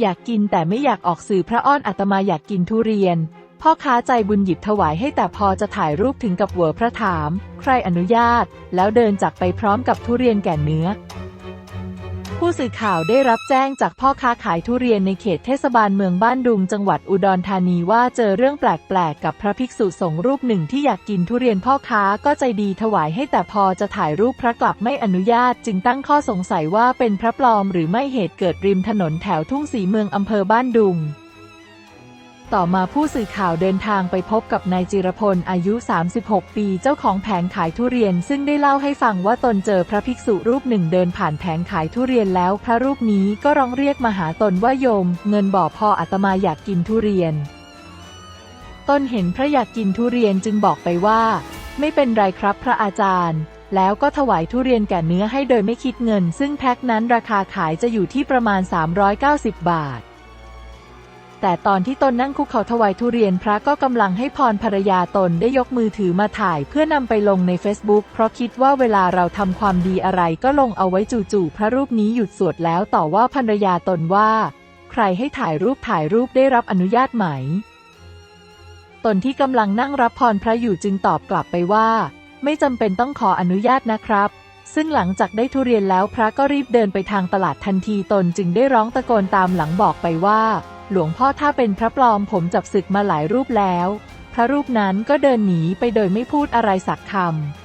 อยากกินแต่ไม่อยากออกสื่อพระอ้อนอาตมาอยากกินทุเรียน พ่อค้าใจบุญหยิบถวายให้แต่พอจะถ่ายรูปถึงกับหัวพระถาม ใครอนุญาต แล้วเดินจากไปพร้อมกับทุเรียนแก่เนื้อ ผู้สื่อข่าวได้รับแจ้งจากพ่อค้าขายทุเรียนในเขตเทศบาลเมืองบ้านดุงจังหวัดอุดรธานีว่าเจอเรื่องแปลกๆ กับพระภิกษุสงฆ์รูปหนึ่งที่อยากกินทุเรียนพ่อค้าก็ใจดีถวายให้แต่พอจะถ่ายรูปพระกลับไม่อนุญาต จึงตั้งข้อสงสัยว่าเป็นพระปลอมหรือไม่เหตุเกิดริมถนนแถวทุ่งสีเมืองอำเภอบ้านดุง ต่อมาผู้สื่อข่าวเดินทางไปพบกับนายจิรพลอายุ 36 ปีเจ้าของแผงขายทุเรียน ซึ่งได้เล่าให้ฟังว่าตนเจอพระภิกษุรูปหนึ่งเดินผ่านแผงขายทุเรียนแล้ว พระรูปนี้ก็ร้องเรียกมาหาตนว่าโยม เงินบ่อพออาตมาอยากกินทุเรียน ตนเห็นพระอยากกินทุเรียนจึงบอกไปว่า ไม่เป็นไรครับพระอาจารย์แล้วก็ถวายทุเรียนแก่เนื้อให้โดยไม่คิดเงิน ซึ่งแพ็คนั้นราคาขายจะอยู่ที่ประมาณ 390 บาท แต่ตอนที่ตนนั่งคุกเข่าถวายทุเรียนพระก็กำลังให้พรภรรยาตนได้ยกมือถือมาถ่ายเพื่อนำไปลงใน Facebook เพราะคิดว่าเวลาเราทำความดีอะไรก็ลงเอาไว้จู่ๆพระรูปนี้หยุดสวดแล้วต่อว่าภรรยาตนว่า ใครให้ถ่ายรูปถ่ายรูปได้รับอนุญาตไหม ตนที่กำลังนั่งรับพรพระอยู่จึงตอบกลับไปว่า ไม่จำเป็นต้องขออนุญาตนะครับซึ่งหลังจากได้ทุเรียนแล้วพระก็รีบเดินไปทางตลาดทันทีตนจึงได้ร้องตะโกนตามหลังบอกไปว่า หลวงพ่อถ้าเป็นพระปลอมผมจับศึกมาหลายรูปแล้ว พระรูปนั้นก็เดินหนีไปโดยไม่พูดอะไรสักคำ